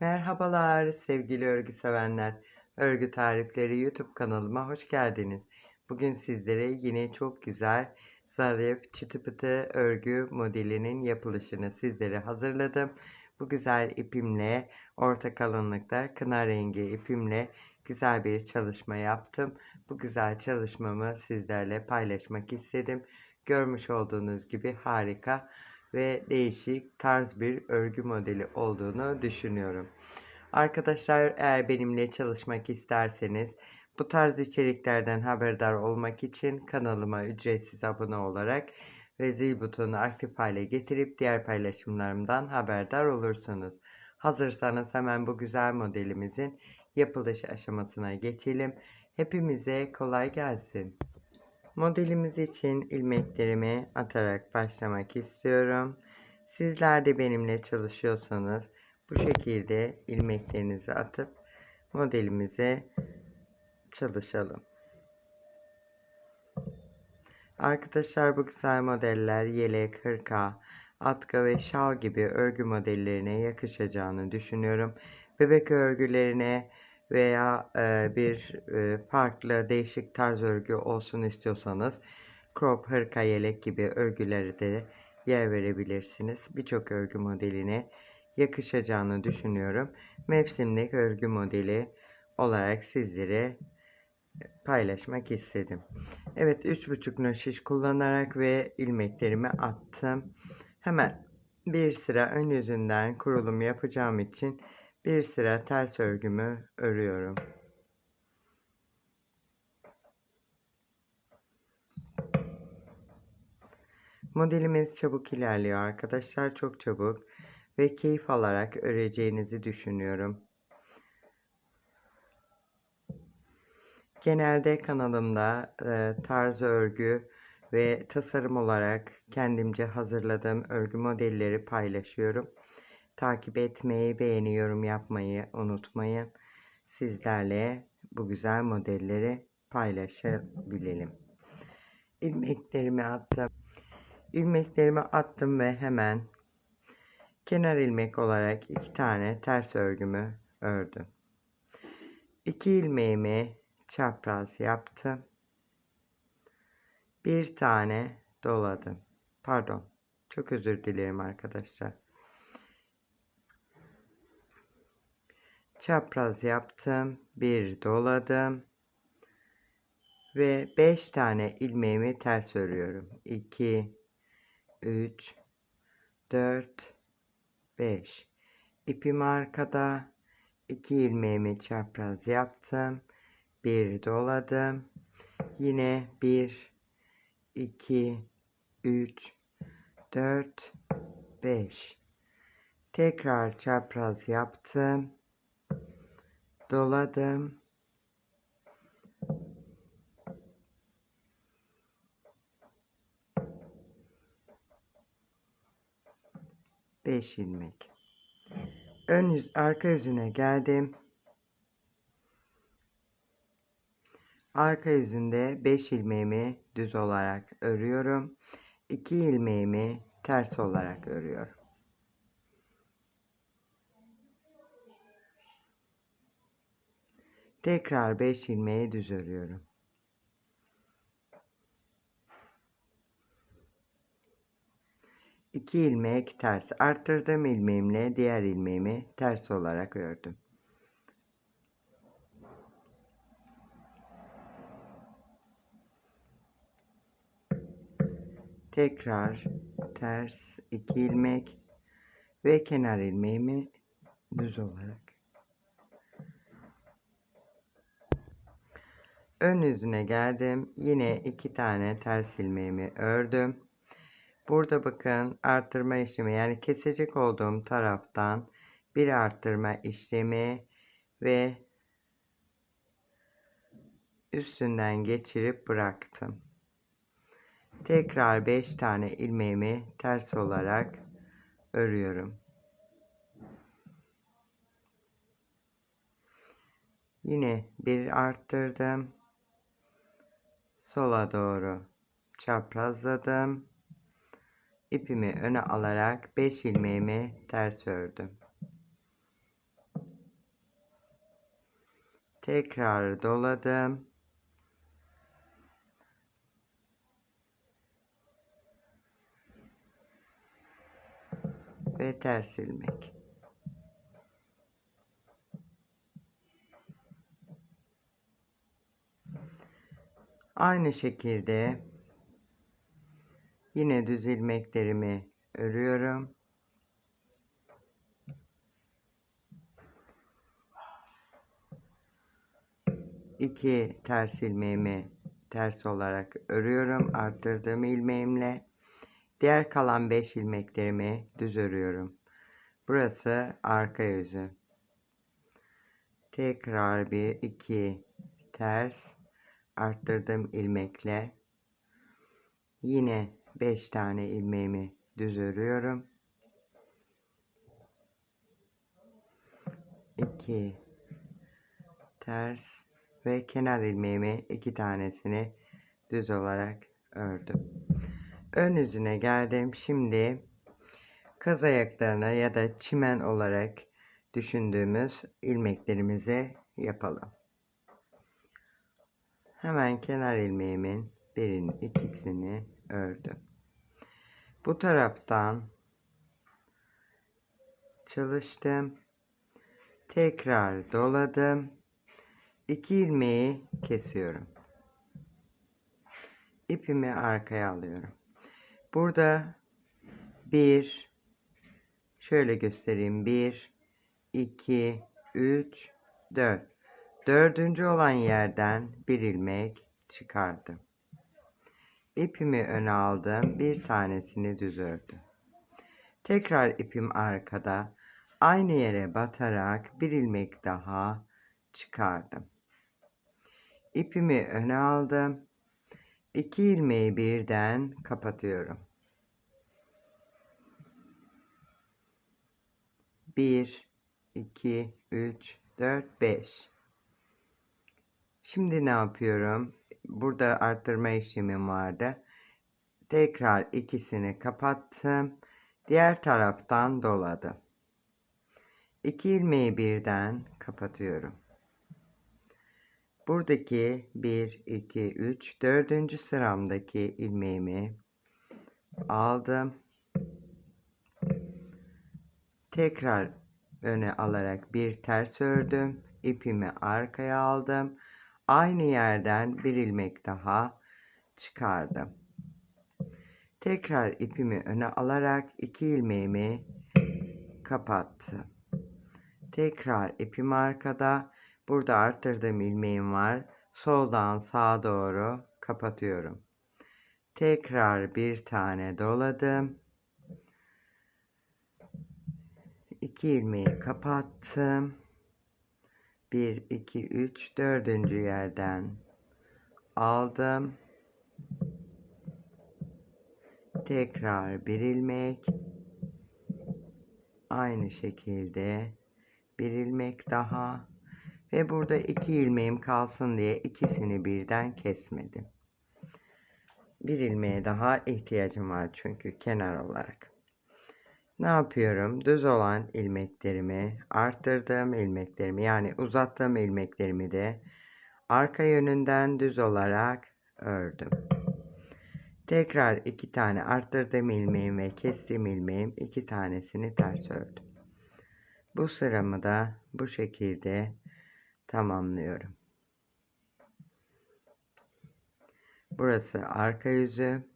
Merhabalar sevgili örgü sevenler. Örgü tarifleri YouTube kanalıma hoş geldiniz. Bugün sizlere yine çok güzel zarif çıtı pıtı örgü modelinin yapılışını sizlere hazırladım. Bu güzel ipimle orta kalınlıkta kına rengi ipimle güzel bir çalışma yaptım. Bu güzel çalışmamı sizlerle paylaşmak istedim. Görmüş olduğunuz gibi harika ve değişik tarz bir örgü modeli olduğunu düşünüyorum. Arkadaşlar eğer benimle çalışmak isterseniz bu tarz içeriklerden haberdar olmak için kanalıma ücretsiz abone olarak ve zil butonunu aktif hale getirip diğer paylaşımlarımdan haberdar olursunuz. Hazırsanız hemen bu güzel modelimizin yapılış aşamasına geçelim. Hepimize kolay gelsin. Modelimiz için ilmeklerimi atarak başlamak istiyorum. Sizler de benimle çalışıyorsanız bu şekilde ilmeklerinizi atıp modelimize çalışalım. Arkadaşlar bu güzel modeller yelek, hırka, atkı ve şal gibi örgü modellerine yakışacağını düşünüyorum. Bebek örgülerine veya e, bir e, farklı değişik tarz örgü olsun istiyorsanız crop, hırka, yelek gibi örgüleri de yer verebilirsiniz. Birçok örgü modeline yakışacağını düşünüyorum. Mevsimlik örgü modeli olarak sizlere paylaşmak istedim. Evet 3,5 nöşiş kullanarak ve ilmeklerimi attım. Hemen bir sıra ön yüzünden kurulum yapacağım için bir sıra ters örgümü örüyorum. Modelimiz çabuk ilerliyor arkadaşlar. Çok çabuk ve keyif alarak öreceğinizi düşünüyorum. Genelde kanalımda e, tarz örgü ve tasarım olarak kendimce hazırladığım örgü modelleri paylaşıyorum. Takip etmeyi, beğeni, yorum yapmayı unutmayın. Sizlerle bu güzel modelleri paylaşabilelim. İlmeklerimi attım. İlmeklerimi attım ve hemen kenar ilmek olarak iki tane ters örgümü ördüm. İki ilmeğimi çapraz yaptım. Bir tane doladım. Pardon. Çok özür dilerim arkadaşlar. Çapraz yaptım. Bir doladım. Ve 5 tane ilmeğimi ters örüyorum. 2 3 4 5 ipim arkada 2 ilmeğimi çapraz yaptım bir doladım yine 1 2 3 4 5 tekrar çapraz yaptım doladım 5 ilmek. Ön yüz arka yüzüne geldim. Arka yüzünde 5 ilmeğimi düz olarak örüyorum. 2 ilmeğimi ters olarak örüyorum. Tekrar 5 ilmeği düz örüyorum. 2 ilmek ters arttırdım ilmeğimle diğer ilmeğimi ters olarak ördüm. Tekrar ters 2 ilmek ve kenar ilmeğimi düz olarak ön yüzüne geldim. Yine iki tane ters ilmeğimi ördüm. Burada bakın arttırma işlemi yani kesecek olduğum taraftan bir arttırma işlemi ve üstünden geçirip bıraktım. Tekrar 5 tane ilmeğimi ters olarak örüyorum. Yine bir arttırdım sola doğru çaprazladım. İpimi öne alarak 5 ilmeğimi ters ördüm. Tekrar doladım. Ve ters ilmek. Aynı şekilde yine düz ilmeklerimi örüyorum. İki ters ilmeğimi ters olarak örüyorum arttırdığım ilmeğimle. Diğer kalan 5 ilmeklerimi düz örüyorum. Burası arka yüzü. Tekrar bir iki ters arttırdığım ilmekle yine 5 tane ilmeğimi düz örüyorum. 2 ters ve kenar ilmeğimi iki tanesini düz olarak ördüm. Ön yüzüne geldim. Şimdi kaz ayaklarına ya da çimen olarak düşündüğümüz ilmeklerimizi yapalım. Hemen kenar ilmeğimin birinin ikisini ördüm. Bu taraftan çalıştım. Tekrar doladım. İki ilmeği kesiyorum. İpimi arkaya alıyorum. Burada bir şöyle göstereyim. Bir, iki, üç, dört. Dördüncü olan yerden bir ilmek çıkardım. İpimi öne aldım. Bir tanesini düz ördüm. Tekrar ipim arkada. Aynı yere batarak bir ilmek daha çıkardım. İpimi öne aldım. İki ilmeği birden kapatıyorum. Bir, iki, üç, dört, beş. Şimdi ne yapıyorum? Burada arttırma işlemim vardı. Tekrar ikisini kapattım. Diğer taraftan doladım. İki ilmeği birden kapatıyorum. Buradaki 1, 2, 3, 4. sıramdaki ilmeğimi aldım. Tekrar öne alarak bir ters ördüm. İpimi arkaya aldım. Aynı yerden bir ilmek daha çıkardım. Tekrar ipimi öne alarak iki ilmeğimi kapattım. Tekrar ipim arkada. Burada arttırdığım ilmeğim var. Soldan sağa doğru kapatıyorum. Tekrar bir tane doladım. İki ilmeği kapattım. 1, 2, 3, dördüncü yerden aldım. Tekrar bir ilmek. Aynı şekilde bir ilmek daha. Ve burada iki ilmeğim kalsın diye ikisini birden kesmedim. Bir ilmeğe daha ihtiyacım var çünkü kenar olarak. Ne yapıyorum? Düz olan ilmeklerimi, arttırdığım ilmeklerimi yani uzattığım ilmeklerimi de arka yönünden düz olarak ördüm. Tekrar iki tane arttırdığım ilmeğim ve kestiğim ilmeğim iki tanesini ters ördüm. Bu sıramı da bu şekilde tamamlıyorum. Burası arka yüzü.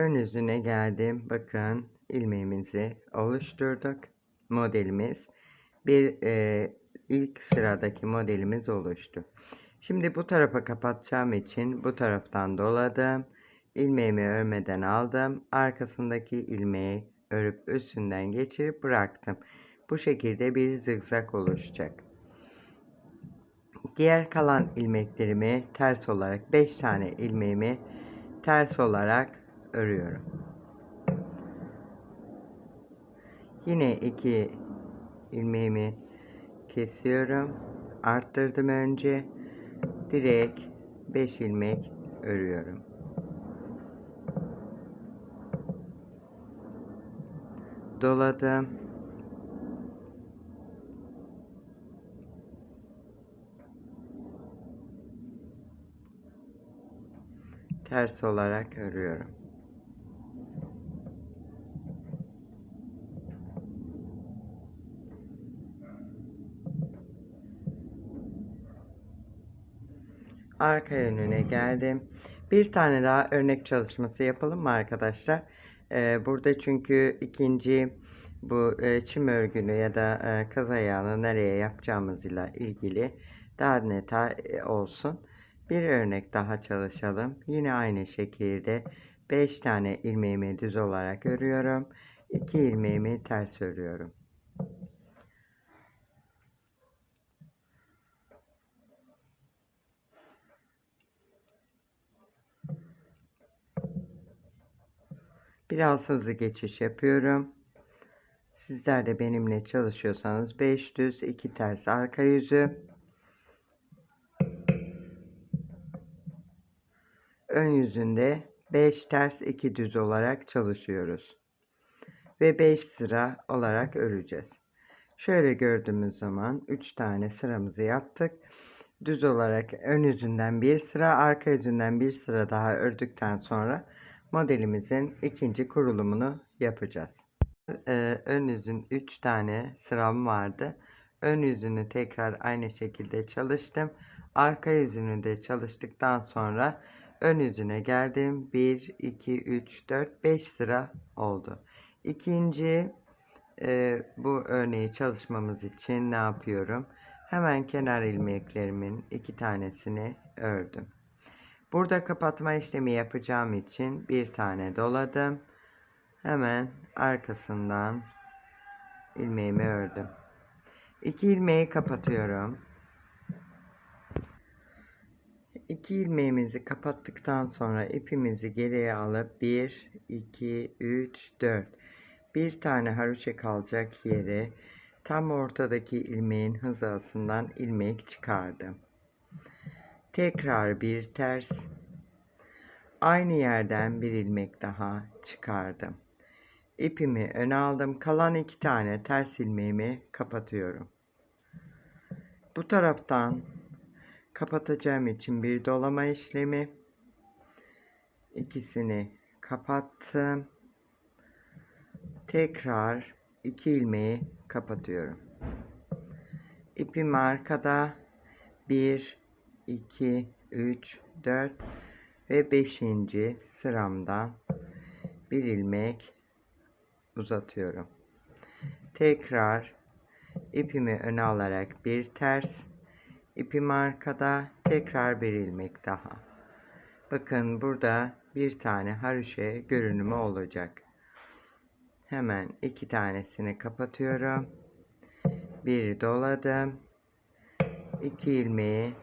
Ön yüzüne geldim. Bakın ilmeğimizi oluşturduk. Modelimiz bir e, ilk sıradaki modelimiz oluştu. Şimdi bu tarafa kapatacağım için bu taraftan doladım. İlmeğimi örmeden aldım. Arkasındaki ilmeği örüp üstünden geçirip bıraktım. Bu şekilde bir zigzag oluşacak. Diğer kalan ilmeklerimi ters olarak 5 tane ilmeğimi ters olarak örüyorum. Yine iki ilmeğimi kesiyorum. Arttırdım önce. Direkt 5 ilmek örüyorum. Doladım. Ters olarak örüyorum. Arka yönüne geldim. Bir tane daha örnek çalışması yapalım mı arkadaşlar? Ee, burada çünkü ikinci bu e, çim örgünü ya da e, kaz ayağını nereye yapacağımızla ilgili daha net e, olsun. Bir örnek daha çalışalım. Yine aynı şekilde 5 tane ilmeğimi düz olarak örüyorum. 2 ilmeğimi ters örüyorum. Biraz hızlı geçiş yapıyorum. Sizler de benimle çalışıyorsanız 5 düz 2 ters arka yüzü. Ön yüzünde 5 ters 2 düz olarak çalışıyoruz. Ve 5 sıra olarak öreceğiz. Şöyle gördüğümüz zaman 3 tane sıramızı yaptık. Düz olarak ön yüzünden bir sıra, arka yüzünden bir sıra daha ördükten sonra modelimizin ikinci kurulumunu yapacağız. Ee, ön yüzün 3 tane sıram vardı. Ön yüzünü tekrar aynı şekilde çalıştım. Arka yüzünü de çalıştıktan sonra ön yüzüne geldim. 1, 2, 3, 4, 5 sıra oldu. İkinci e, bu örneği çalışmamız için ne yapıyorum? Hemen kenar ilmeklerimin iki tanesini ördüm. Burada kapatma işlemi yapacağım için bir tane doladım. Hemen arkasından ilmeğimi ördüm. İki ilmeği kapatıyorum. İki ilmeğimizi kapattıktan sonra ipimizi geriye alıp 1, 2, 3, 4. Bir tane haroşa kalacak yere tam ortadaki ilmeğin hizasından ilmek çıkardım. Tekrar bir ters. Aynı yerden bir ilmek daha çıkardım. İpimi öne aldım. Kalan iki tane ters ilmeğimi kapatıyorum. Bu taraftan kapatacağım için bir dolama işlemi. İkisini kapattım. Tekrar iki ilmeği kapatıyorum. İpim arkada. 1 2 3 4 ve 5. sıramdan bir ilmek uzatıyorum. Tekrar ipimi öne alarak bir ters, ipim arkada, tekrar bir ilmek daha. Bakın burada bir tane haroşe görünümü olacak. Hemen iki tanesini kapatıyorum. Bir doladım. İki ilmeği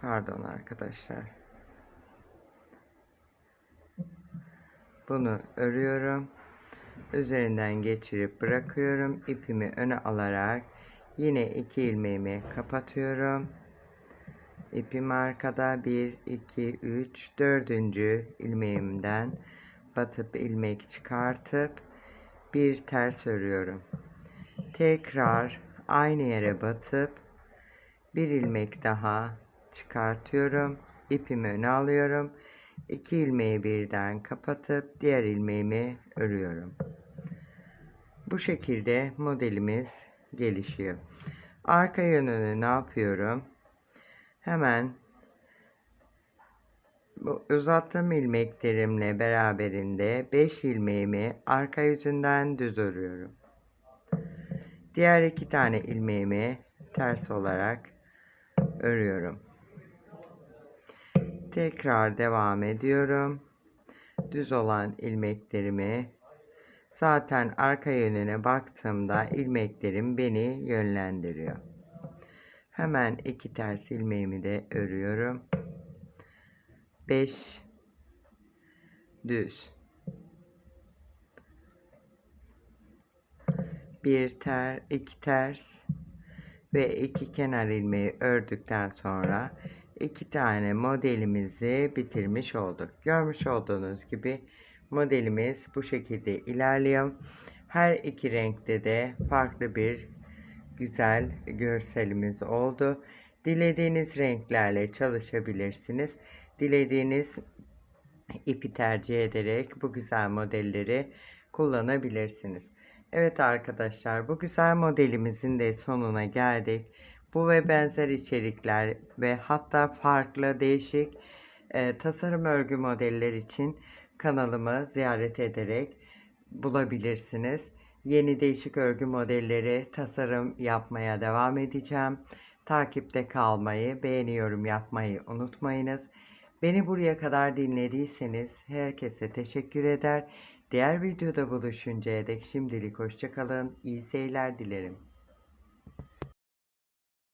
Pardon arkadaşlar. Bunu örüyorum. Üzerinden geçirip bırakıyorum. İpimi öne alarak yine iki ilmeğimi kapatıyorum. İpim arkada 1, 2, 3, 4. ilmeğimden batıp ilmek çıkartıp bir ters örüyorum. Tekrar aynı yere batıp bir ilmek daha çıkartıyorum. İpimi öne alıyorum. İki ilmeği birden kapatıp diğer ilmeğimi örüyorum. Bu şekilde modelimiz gelişiyor. Arka yönünü ne yapıyorum? Hemen bu uzattığım ilmeklerimle beraberinde 5 ilmeğimi arka yüzünden düz örüyorum. Diğer iki tane ilmeğimi ters olarak örüyorum. Tekrar devam ediyorum. Düz olan ilmeklerimi zaten arka yönüne baktığımda ilmeklerim beni yönlendiriyor. Hemen iki ters ilmeğimi de örüyorum. 5 düz bir ter iki ters ve iki kenar ilmeği ördükten sonra iki tane modelimizi bitirmiş olduk. Görmüş olduğunuz gibi modelimiz bu şekilde ilerliyor. Her iki renkte de farklı bir güzel görselimiz oldu. Dilediğiniz renklerle çalışabilirsiniz. Dilediğiniz ipi tercih ederek bu güzel modelleri kullanabilirsiniz. Evet arkadaşlar bu güzel modelimizin de sonuna geldik. Bu ve benzer içerikler ve hatta farklı değişik e, tasarım örgü modeller için kanalımı ziyaret ederek bulabilirsiniz. Yeni değişik örgü modelleri tasarım yapmaya devam edeceğim. Takipte kalmayı, beğeni yorum yapmayı unutmayınız. Beni buraya kadar dinlediyseniz herkese teşekkür eder. Diğer videoda buluşuncaya dek şimdilik hoşçakalın. İyi seyirler dilerim.